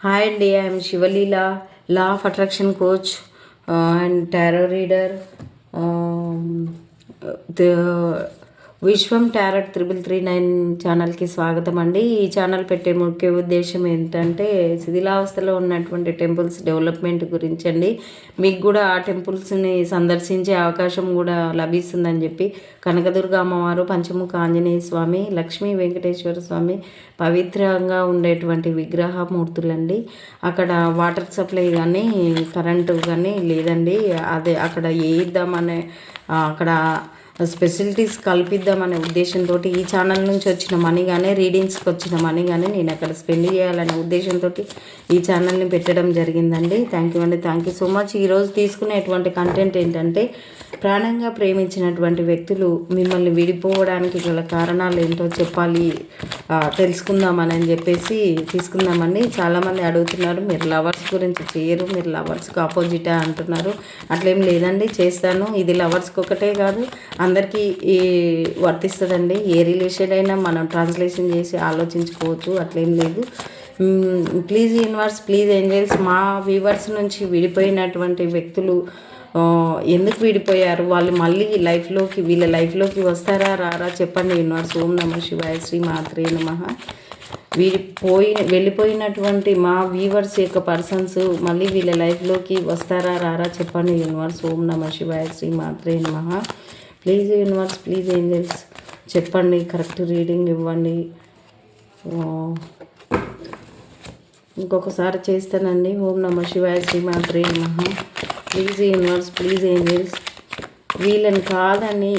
Hi అండి I'm Sivaleela law of attraction coach and tarot reader Vishwam tarot triple three nine ఛానల్కి స్వాగతం అండి ఈ ఛానల్ పెట్టే ముఖ్య ఉద్దేశం ఏంటంటే శిథిలావస్థలో ఉన్నటువంటి టెంపుల్స్ డెవలప్మెంట్ గురించి అండి మీకు కూడా ఆ టెంపుల్స్ని సందర్శించే అవకాశం కూడా లభిస్తుందని చెప్పి కనకదుర్గ అమ్మవారు పంచముఖ ఆంజనేయ స్వామి లక్ష్మీ వెంకటేశ్వర స్వామి పవిత్రంగా ఉండేటువంటి విగ్రహమూర్తులండి. అక్కడ వాటర్ సప్లై కానీ కరెంటు కానీ లేదండి. అదే అక్కడ వేయిద్దామనే అక్కడ స్పెషలిటీస్ కల్పిద్దామనే ఉద్దేశంతో ఈ ఛానల్ నుంచి వచ్చిన మనీ కానీ రీడింగ్స్కి వచ్చిన మనీ కానీ నేను అక్కడ స్పెండ్ చేయాలనే ఉద్దేశంతో ఈ ఛానల్ని పెట్టడం జరిగిందండి. థ్యాంక్ యూ అండి. థ్యాంక్ యూ సో మచ్ ఈరోజు తీసుకునేటువంటి కంటెంట్ ఏంటంటే ప్రాణంగా ప్రేమించినటువంటి వ్యక్తులు మిమ్మల్ని విడిపోవడానికి గల కారణాలు ఏంటో చెప్పాలి తెలుసుకుందామని అని చెప్పేసి తీసుకుందామని చాలామంది అడుగుతున్నారు. మీరు లవర్స్ గురించి చేయరు మీరు లవర్స్కి ఆపోజిటే అంటున్నారు. అట్లేం లేదండి. చేస్తాను. ఇది లవర్స్కి ఒకటే కాదు. అందరికీ ఈ వర్తిస్తుందండి. ఏ రిలేషన్ అయినా మనం ట్రాన్స్లేషన్ చేసి ఆలోచించుకోవచ్చు అట్లేం లేదు. ప్లీజ్ యూనివర్స్ ప్లీజ్ ఏంజల్స్ మా వ్యూవర్స్ నుంచి విడిపోయినటువంటి వ్యక్తులు ఎందుకు విడిపోయారు? వాళ్ళు మళ్ళీ లైఫ్లోకి వీళ్ళ లైఫ్లోకి వస్తారా రారా చెప్పండి యూనివర్స్. ఓం నమ శివాయ శ్రీ మాత్రే నమ. వీడిపోయి వెళ్ళిపోయినటువంటి మా వ్యూవర్స్ యొక్క పర్సన్స్ మళ్ళీ వీళ్ళ లైఫ్లోకి వస్తారా రారా చెప్పండి యూనివర్స్. ఓం నమ శివాయ శ్రీ మాత్రే నమ. ప్లీజ్ యూనివర్స్ ప్లీజ్ ఏంజల్స్ చెప్పండి కరెక్ట్ రీడింగ్ ఇవ్వండి. ఇంకొకసారి చేస్తానండి. ఓం నమ శివాయ శ్రీ మాత్రే నమ. ప్లీజ్ యూనివర్స్ ప్లీజ్ ఏంజల్స్ వీళ్ళని కాదని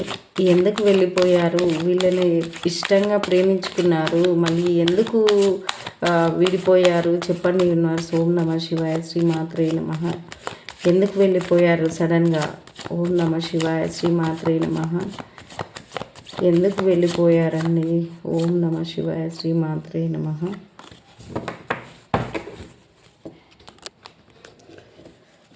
ఎందుకు వెళ్ళిపోయారు? వీళ్ళని ఇష్టంగా ప్రేమించుకున్నారు. మళ్ళీ ఎందుకు విడిపోయారు? చెప్పండి యూనివర్స్ ఓం నమ శివాయ శ్రీమాత్రే నమ. ఎందుకు వెళ్ళిపోయారు సడన్గా? ఓం నమ శివాయ శ్రీ మాత్రే నమ. ఎందుకు వెళ్ళిపోయారండి? ఓం నమ శివాయ శ్రీ మాత్రే నమ.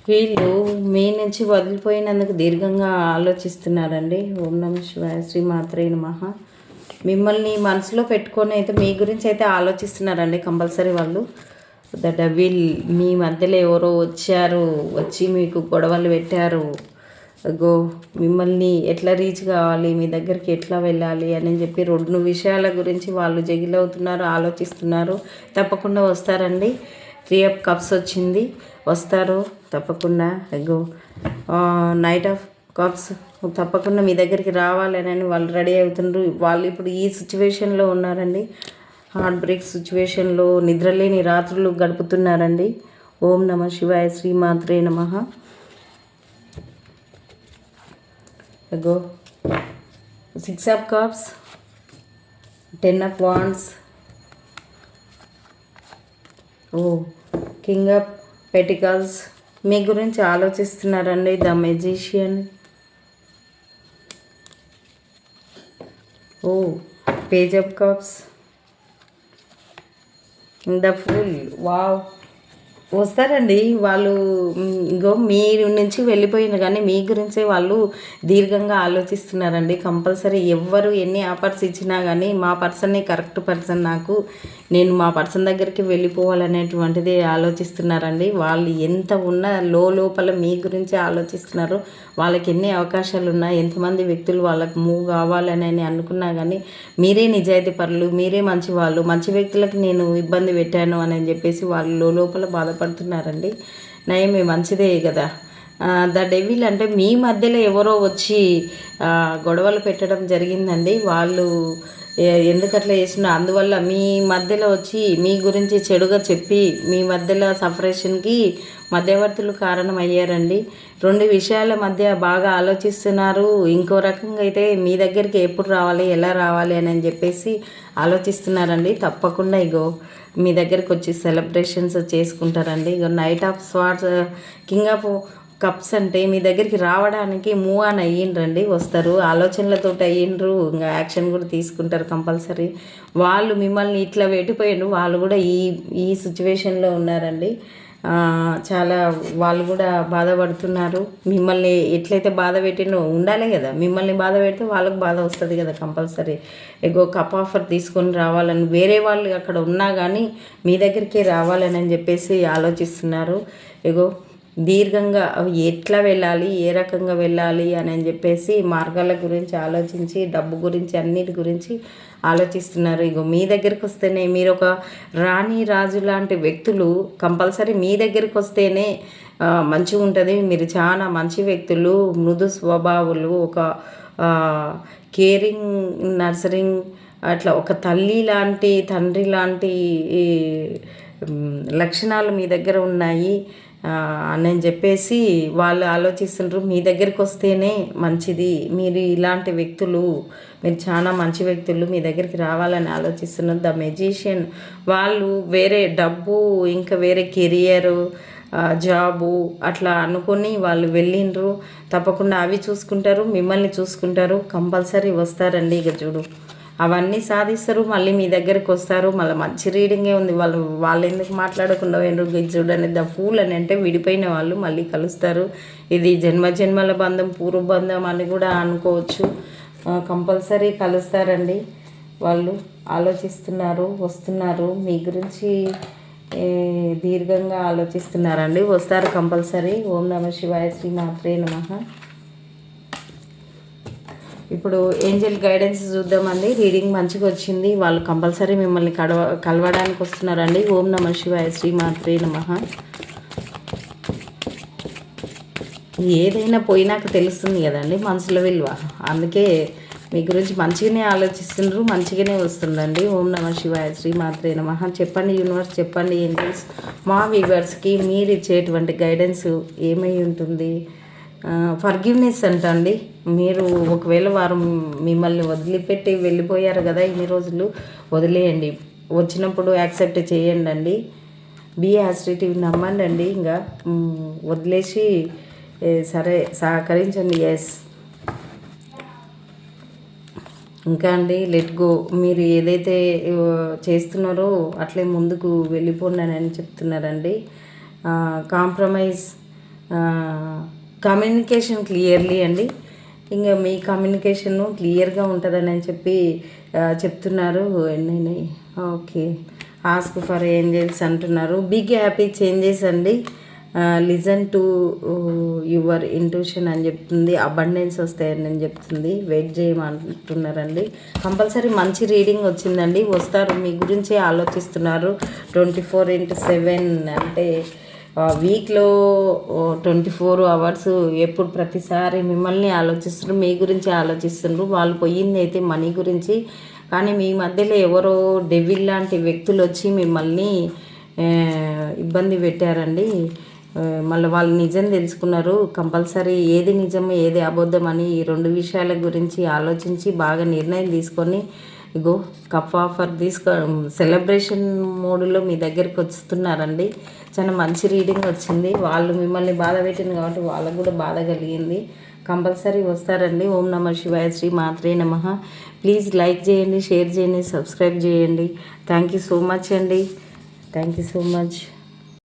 వీళ్ళు మీ నుంచి వదిలిపోయినందుకు దీర్ఘంగా ఆలోచిస్తున్నారండి. ఓం నమ శివాయ శ్రీ మాత్రే నమ. మిమ్మల్ని మనసులో పెట్టుకొని అయితే మీ గురించి అయితే ఆలోచిస్తున్నారండి కంపల్సరీ వాళ్ళు. ద డబిల్ మీ మధ్యలో ఎవరో వచ్చారు వచ్చి మీకు గొడవలు పెట్టారు. గో మిమ్మల్ని ఎట్లా రీచ్ కావాలి మీ దగ్గరికి ఎట్లా వెళ్ళాలి అని చెప్పి రెండు విషయాల గురించి వాళ్ళు జగిలవుతున్నారు ఆలోచిస్తున్నారు. తప్పకుండా వస్తారండి. త్రీ అప్ కప్స్ వచ్చింది. వస్తారు తప్పకుండా. గో నైట్ ఆఫ్ కప్స్ తప్పకుండా మీ దగ్గరికి రావాలని వాళ్ళు రెడీ అవుతుండ్రు. వాళ్ళు ఇప్పుడు ఈ సిచ్యువేషన్లో ఉన్నారండి. హార్ట్ బ్రేక్ సిచ్యువేషన్లో నిద్రలేని రాత్రులు గడుపుతున్నారండి. ఓం నమ శివాయ శ్రీమాత్రే నమ. అగో six of cups ten of wands. Oh king of pentacles. మీ గురించి ఆలోచిస్తున్నారండి the magician. Oh page of cups. The fool wow వస్తారండి. వాళ్ళు ఇంకో మీ నుంచి వెళ్ళిపోయిన కానీ మీ గురించే వాళ్ళు దీర్ఘంగా ఆలోచిస్తున్నారండి. కంపల్సరీ ఎవ్వరు ఎన్ని ఆఫర్స్ ఇచ్చినా కానీ మా పర్సన్నే కరెక్ట్ పర్సన్ నాకు నేను మా పర్సన్ దగ్గరికి వెళ్ళిపోవాలనేటువంటిది ఆలోచిస్తున్నారండి. వాళ్ళు ఎంత ఉన్నా లో లోపల మీ గురించే ఆలోచిస్తున్నారు. వాళ్ళకి ఎన్ని అవకాశాలు ఉన్నాయి ఎంతమంది వ్యక్తులు వాళ్ళకి మూవ్ కావాలని అనుకున్నా కానీ మీరే నిజాయితీ పరులు మీరే మంచి వాళ్ళు మంచి వ్యక్తులకు నేను ఇబ్బంది పెట్టాను అని చెప్పేసి వాళ్ళు లోపల భయపడుతున్నారండి నయమే మంచిదే కదా. ద డెవిల్ అంటే మీ మధ్యలో ఎవరో వచ్చి గొడవలు పెట్టడం జరిగిందండి. వాళ్ళు ఎందుకట్లా చేస్తున్నారు చేసిన అందువల్ల మీ మధ్యలో వచ్చి మీ గురించి చెడుగా చెప్పి మీ మధ్యలో సపరేషన్కి మధ్యవర్తులు కారణం అయ్యారండి రెండు విషయాల మధ్య బాగా ఆలోచిస్తున్నారు. ఇంకో రకంగా అయితే మీ దగ్గరికి ఎప్పుడు రావాలి ఎలా రావాలి అని చెప్పేసి ఆలోచిస్తున్నారండి. తప్పకుండా ఇగో. మీ దగ్గరికి వచ్చి సెలబ్రేషన్స్ చేసుకుంటారండి. ఇగో knight of swords king of cups అంటే మీ దగ్గరికి రావడానికి మూవ్ ఆన్ అయ్యిండ్రండి. వస్తారు ఆలోచనలతో అయ్యిండ్రు ఇంకా యాక్షన్ కూడా తీసుకుంటారు కంపల్సరీ వాళ్ళు మిమ్మల్ని ఇట్లా పెట్టిపోయిండ్రు వాళ్ళు కూడా ఈ ఈ సిచ్యువేషన్లో ఉన్నారండి. చాలా వాళ్ళు కూడా బాధపడుతున్నారు. మిమ్మల్ని ఎట్లయితే బాధ పెట్టినో ఉండాలి కదా. మిమ్మల్ని బాధ పెడితే వాళ్ళకి బాధ వస్తుంది కదా కంపల్సరీ. ఎగో కప్ ఆఫర్ తీసుకొని రావాలని వేరే వాళ్ళు అక్కడ ఉన్నా కానీ మీ దగ్గరికే రావాలని అని చెప్పేసి ఆలోచిస్తున్నారు. ఎగో దీర్ఘంగా అవి ఎట్లా వెళ్ళాలి ఏ రకంగా వెళ్ళాలి అని చెప్పేసి మార్గాల గురించి ఆలోచించి డబ్బు గురించి అన్నిటి గురించి ఆలోచిస్తున్నారు. ఇగో మీ దగ్గరికి వస్తేనే మీరు ఒక రాణి రాజు లాంటి వ్యక్తులు కంపల్సరీ మీ దగ్గరికి వస్తేనే మంచిగా ఉంటుంది. మీరు చాలా మంచి వ్యక్తులు మృదు స్వభావులు ఒక కేరింగ్ నర్సరింగ్ అట్లా ఒక తల్లి లాంటి తండ్రి లాంటి లక్షణాలు మీ దగ్గర ఉన్నాయి. నేను అని చెప్పేసి వాళ్ళు ఆలోచిస్తుండ్రు మీ దగ్గరికి వస్తేనే మంచిది. మీరు ఇలాంటి వ్యక్తులు మీరు చాలా మంచి వ్యక్తులు మీ దగ్గరికి రావాలని ఆలోచిస్తున్నారు. ద మెజిషియన్ వాళ్ళు వేరే డబ్బు ఇంకా వేరే కెరియరు జాబు అట్లా అనుకొని వాళ్ళు వెళ్ళిండ్రు. తప్పకుండా అవి చూసుకుంటారు మిమ్మల్ని చూసుకుంటారు. కంపల్సరీ వస్తారండి ఇక చూడు. అవన్నీ సాధిస్తారు మళ్ళీ మీ దగ్గరికి వస్తారు మళ్ళీ మంచి రీడింగే ఉంది. వాళ్ళు వాళ్ళు ఎందుకు మాట్లాడకుండా పోయినరు? ఇది ద ఫూల్ అని అంటే విడిపోయిన వాళ్ళు మళ్ళీ కలుస్తారు. ఇది జన్మ జన్మల బంధం పూర్వ బంధం అని కూడా అనుకోవచ్చు. కంపల్సరీ కలుస్తారండి. వాళ్ళు ఆలోచిస్తున్నారు వస్తున్నారు. మీ గురించి దీర్ఘంగా ఆలోచిస్తున్నారండి. వస్తారు కంపల్సరీ. ఓం నమ శివాయ శ్రీ మాత్రే నమ. ఇప్పుడు ఏంజల్ గైడెన్స్ చూద్దామండి. రీడింగ్ మంచిగా వచ్చింది. వాళ్ళు కంపల్సరీ మిమ్మల్ని కడవ కలవడానికి వస్తున్నారండి. ఓం నమ శివాయ శ్రీ నమ. ఏదైనా పోయినాక తెలుస్తుంది కదండి మనసులో విలువ. అందుకే మీ గురించి మంచిగానే ఆలోచిస్తుండ్రు మంచిగానే వస్తుందండి. ఓం నమ శివాయ శ్రీ నమ. చెప్పండి యూనివర్స్ చెప్పండి ఏంజల్స్. మా వ్యూవర్స్కి మీరు ఇచ్చేటువంటి గైడెన్స్ ఏమై ఉంటుంది? ఫర్గివ్నెస్ అంట అండి మీరు ఒకవేళ వారు మిమ్మల్ని వదిలిపెట్టి వెళ్ళిపోయారు కదా ఇన్ని రోజులు వదిలేయండి. వచ్చినప్పుడు యాక్సెప్ట్ చేయండి అండి బీ యాసిటివ్ నమ్మండి అండి ఇంకా వదిలేసి సరే సహకరించండి. ఎస్ ఇంకా అండి లెట్ గో మీరు ఏదైతే చేస్తున్నారో అట్లే ముందుకు వెళ్ళిపోండి అని చెప్తున్నారండి. కాంప్రమైజ్ కమ్యూనికేషన్ క్లియర్లీ అండి. ఇంకా మీ కమ్యూనికేషన్ క్లియర్గా ఉంటుందని అని చెప్పి చెప్తున్నారు. ఎన్ని ఓకే. ఆస్క్ ఫర్ ఏంజల్స్ అంటున్నారు. బిగ్ హ్యాపీ చేంజెస్ అండి. లిజన్ టు యువర్ ఇంట్యూషన్ అని చెప్తుంది. అబండెన్స్ వస్తాయని అని చెప్తుంది. వెయిట్ చేయమంటున్నారండి. కంపల్సరీ మంచి రీడింగ్ వచ్చిందండి. వస్తారు. మీ గురించే ఆలోచిస్తున్నారు. ట్వంటీ ఫోర్ ఇంటూ సెవెన్ అంటే వీక్లో ట్వంటీ ఫోర్ అవర్స్ ఎప్పుడు ప్రతిసారి మిమ్మల్ని ఆలోచిస్తున్నారు మీ గురించి ఆలోచిస్తున్నారు వాళ్ళు పోయింది అయితే మనీ గురించి. కానీ మీ మధ్యలో ఎవరో డెవిల్ లాంటి వ్యక్తులు వచ్చి మిమ్మల్ని ఇబ్బంది పెట్టారండి. మళ్ళీ వాళ్ళు నిజం తెలుసుకున్నారు. కంపల్సరీ ఏది నిజం ఏది అబద్ధం అని ఈ రెండు విషయాల గురించి ఆలోచించి బాగా నిర్ణయం తీసుకొని ఇగో కప్ ఆఫర్ తీసుకో సెలబ్రేషన్ మోడ్లో మీ దగ్గరికి వస్తున్నారండి. చాలా మంచి రీడింగ్ వచ్చింది. వాళ్ళు మిమ్మల్ని బాధ పెట్టింది కాబట్టి వాళ్ళకు కూడా బాధ కలిగింది. కంపల్సరీ వస్తారండి. ఓం నమ శివాయ శ్రీ మాత్రే నమ. ప్లీజ్ లైక్ చేయండి షేర్ చేయండి సబ్స్క్రైబ్ చేయండి. థ్యాంక్ యూ సో మచ్ అండి. Thank you so much.